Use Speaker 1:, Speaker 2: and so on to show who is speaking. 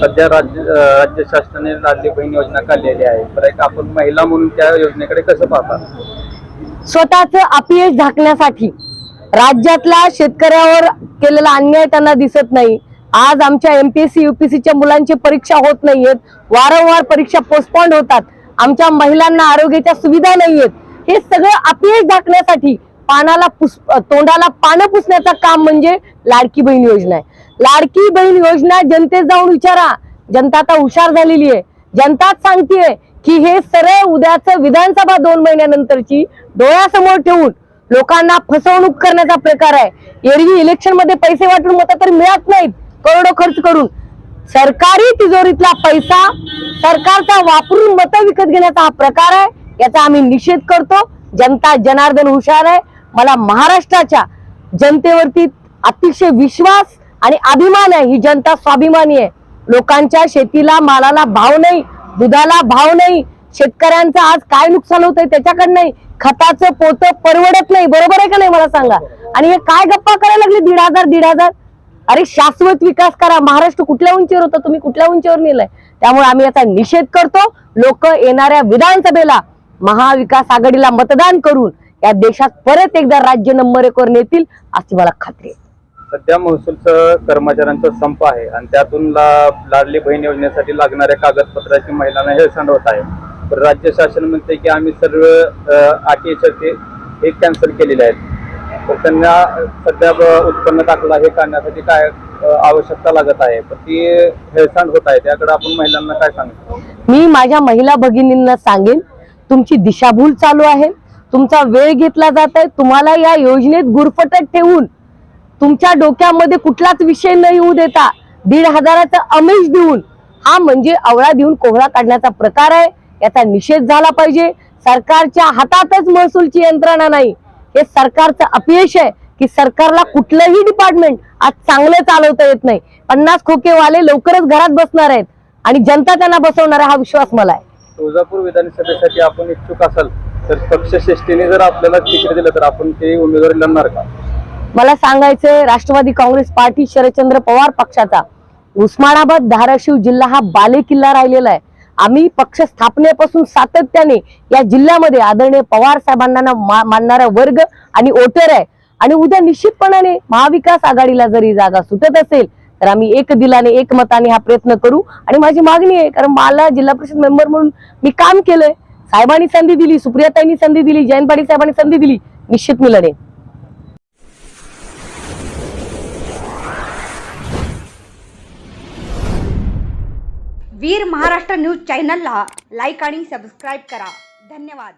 Speaker 1: सध्या राज्य राज्य शासनाने लाडली बहीण योजना काढलेली आहे. तर एक आपण महिला म्हणून त्या योजनेकडे कसं पाहता?
Speaker 2: स्वतःच अपयश झाकण्यासाठी राज्यातल्या शेतकऱ्यावर केलेला अन्याय त्यांना दिसत नाही. आज आमच्या एमपीएससी युपीएससीच्या मुलांची परीक्षा होत नाहीयेत. वारंवार परीक्षा पोस्टपॉन्ड होतात. आमच्या महिलांना आरोग्याच्या सुविधा नाहीयेत. हे सगळं अपयश झाकण्यासाठी पानाला पुस तोंडाला पानं पुसण्याचं काम म्हणजे लाडकी बहीण योजना आहे. लाडकी बहीण योजना जनतेत जाऊन विचारा. जनता आता हुशार झालेली आहे. जनताच सांगतेय की हे सरळ उद्याचं विधानसभा दोन महिन्यानंतरची डोळ्यासमोर ठेवून लोकांना फसवणूक करण्याचा प्रकार आहे. एरवी इलेक्शनमध्ये पैसे वाटून मत तर मिळत नाहीत. करोडो खर्च करून. सरकारी तिजोरीतला पैसा सरकारचा वापरून मतं विकत घेण्याचा हा प्रकार आहे. याचा आम्ही निषेध करतो. जनता जनार्दन हुशार आहे. मला महाराष्ट्राच्या जनतेवरती अतिशय विश्वास आणि अभिमान आहे. ही जनता स्वाभिमानी आहे. लोकांच्या शेतीला मालाला भाव नाही दुधाला भाव नाही. शेतकऱ्यांचं आज काय नुकसान होतंय त्याच्याकडे नाही. खताचं पोतं परवडत नाही. बरोबर आहे का नाही मला सांगा? आणि हे काय गप्पा करायला लागले? दीड हजार दीड हजार? अरे शाश्वत विकास करा. महाराष्ट्र कुठल्या उंचीवर होता? तुम्ही कुठल्या उंचीवर नेलाय? त्यामुळे आम्ही याचा निषेध करतो. लोक येणाऱ्या विधानसभेला महाविकास आघाडीला मतदान करून या देशात परत एकदा राज्य नंबर एक वर नेतील अशी मला खात्री आहे.
Speaker 1: सध्या महसूलचं कर्मचाऱ्यांचा संप आहे आणि त्यातून ला लाडली बहीण योजनेसाठी लागणाऱ्या कागदपत्राची महिलांना हेळसांड होत आहे. तर राज्य शासन म्हणते की आम्ही सर्व अं, अटी शर्ती हे कॅन्सल केलेले आहेत. तर त्यांना सध्या ब- उत्पन्न दाखला हे काढण्यासाठी काय अं, आवश्यकता लागत आहे? पण ती हेळसांड होत आहे. त्याकडे आपण महिलांना काय सांगतो
Speaker 2: मी माझ्या महिला भगिनींना सांगेन तुमची दिशाभूल चालू आहे. तुमचा वेळ घेतला जात आहे तुम्हाला या योजनेत गुरफटत ठेवून तुमच्या डोक्यामध्ये कुठलाच विषय न येऊ देता दीड हजाराचा अमेश देऊन हा म्हणजे आवळा देऊन कोहळा काढण्याचा प्रकार आहे. याचा निषेध झाला पाहिजे. सरकारच्या हातातच महसूलची यंत्रणा नाही. हे सरकारचं अपयश आहे की सरकारला कुठलंही डिपार्टमेंट आज चांगलं चालवता येत नाही. पन्नास खोकेवाले लवकरच घरात बसणार आहेत आणि जनता त्यांना बसवणार आहे हा विश्वास मला आहे.
Speaker 1: तुळजापूर विधानसभेसाठी आपण इच्छुक असाल तर पक्षश्रेष्ठीने जर आपल्याला तिकीट दिलं तर आपण ते उमेदवारी लढणार का?
Speaker 2: मला सांगायचंय राष्ट्रवादी काँग्रेस पार्टी शरदचंद्र पवार पक्षाचा. उस्मानाबाद धाराशिव जिल्हा हा बालेकिल्ला राहिलेला आहे. आम्ही पक्ष स्थापनेपासून सातत्याने या जिल्ह्यामध्ये आदरणीय पवार साहेबांना मा- मानणारा वर्ग आणि ओटर आहे. आणि उद्या निश्चितपणाने महाविकास आघाडीला जरी जागा सुटत असेल तर आम्ही एक दिलाने एक मताने हा प्रयत्न करू. आणि माझी मागणी आहे कारण मला जिल्हा परिषद मेंबर म्हणून मी काम केलंय. साहेबांनी संधी दिली सुप्रियाताईंनी संधी दिली जयंत पाटील साहेबांनी संधी दिली निश्चित मी लढेन
Speaker 3: वीर महाराष्ट्र न्यूज चॅनलला लाईक आणि सबस्क्राईब करा. धन्यवाद.